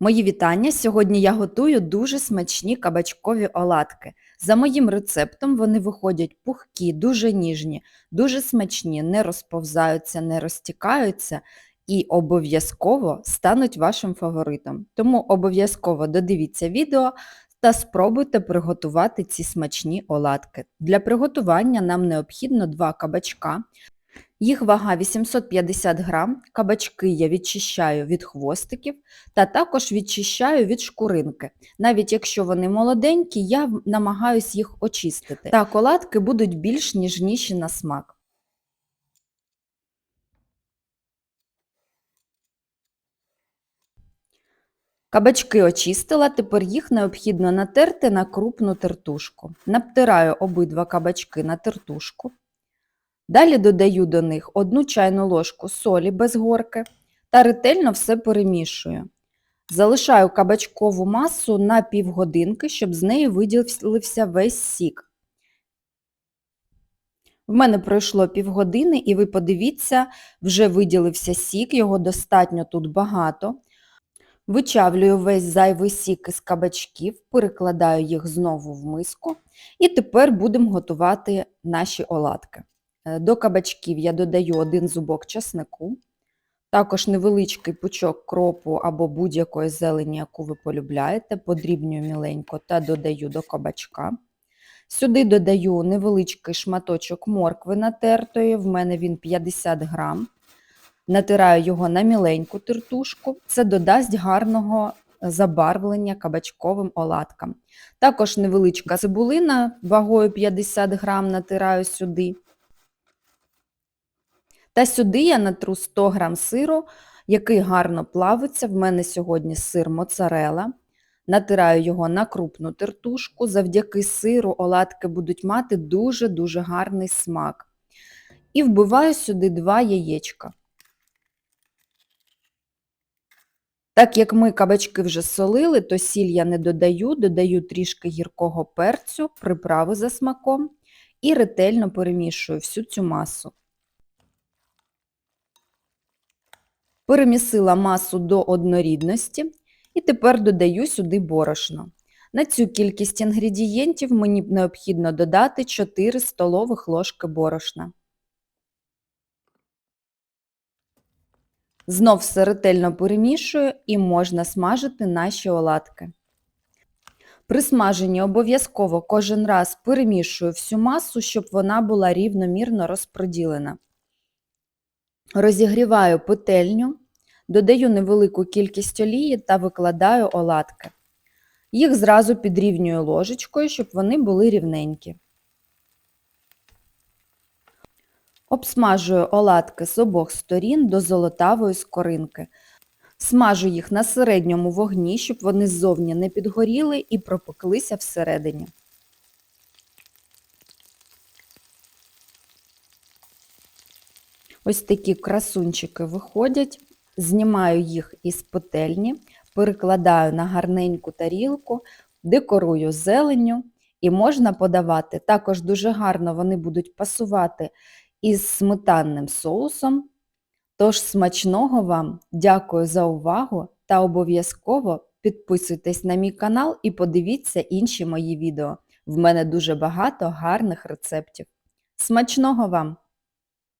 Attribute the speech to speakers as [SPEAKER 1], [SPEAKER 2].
[SPEAKER 1] Мої вітання! Сьогодні я готую дуже смачні кабачкові оладки. За моїм рецептом вони виходять пухкі, дуже ніжні, дуже смачні, не розповзаються, не розтікаються і обов'язково стануть вашим фаворитом. Тому обов'язково додивіться відео та спробуйте приготувати ці смачні оладки. Для приготування нам необхідно 2 кабачка, їх вага 850 грам, кабачки я відчищаю від хвостиків та також відчищаю від шкуринки. Навіть якщо вони молоденькі, я намагаюсь їх очистити. Так, оладки будуть більш ніжніші на смак. Кабачки очистила, тепер їх необхідно натерти на крупну тертушку. Натираю обидва кабачки на тертушку. Далі додаю до них 1 чайну ложку солі без горки та ретельно все перемішую. Залишаю кабачкову масу на півгодинки, щоб з неї виділився весь сік. В мене пройшло півгодини і ви подивіться, вже виділився сік, його достатньо тут багато. Вичавлюю весь зайвий сік із кабачків, перекладаю їх знову в миску і тепер будемо готувати наші оладки. Е, до кабачків я додаю один зубок часнику, також невеличкий пучок кропу або будь-якої зелені, яку ви полюбляєте, подрібнюю міленько та додаю до кабачка. Сюди додаю невеличкий шматочок моркви натертої, в мене він 50 грам. Натираю його на міленьку тертушку, це додасть гарного забарвлення кабачковим оладкам. Також невеличка цибулина вагою 50 грам натираю сюди. Та сюди я натру 100 г сиру, який гарно плавиться. В мене сьогодні сир моцарела. Натираю його на крупну тертушку. Завдяки сиру оладки будуть мати дуже-дуже гарний смак. І вбиваю сюди 2 яєчка. Так як ми кабачки вже солили, то сіль я не додаю, додаю трішки гіркого перцю, приправи за смаком і ретельно перемішую всю цю масу. Перемісила масу до однорідності і тепер додаю сюди борошно. На цю кількість інгредієнтів мені необхідно додати 4 столових ложки борошна. Знов все ретельно перемішую і можна смажити наші оладки. При смаженні обов'язково кожен раз перемішую всю масу, щоб вона була рівномірно розподілена. Розігріваю петельню, додаю невелику кількість олії та викладаю оладки. Їх зразу підрівнюю ложечкою, щоб вони були рівненькі. Обсмажую оладки з обох сторін до золотавої скоринки. Смажу їх на середньому вогні, щоб вони ззовні не підгоріли і пропеклися всередині. Ось такі красунчики виходять, знімаю їх із петельні, перекладаю на гарненьку тарілку, декорую зеленню і можна подавати. Також дуже гарно вони будуть пасувати із сметанним соусом. Тож смачного вам, дякую за увагу та обов'язково підписуйтесь на мій канал і подивіться інші мої відео. В мене дуже багато гарних рецептів. Смачного вам!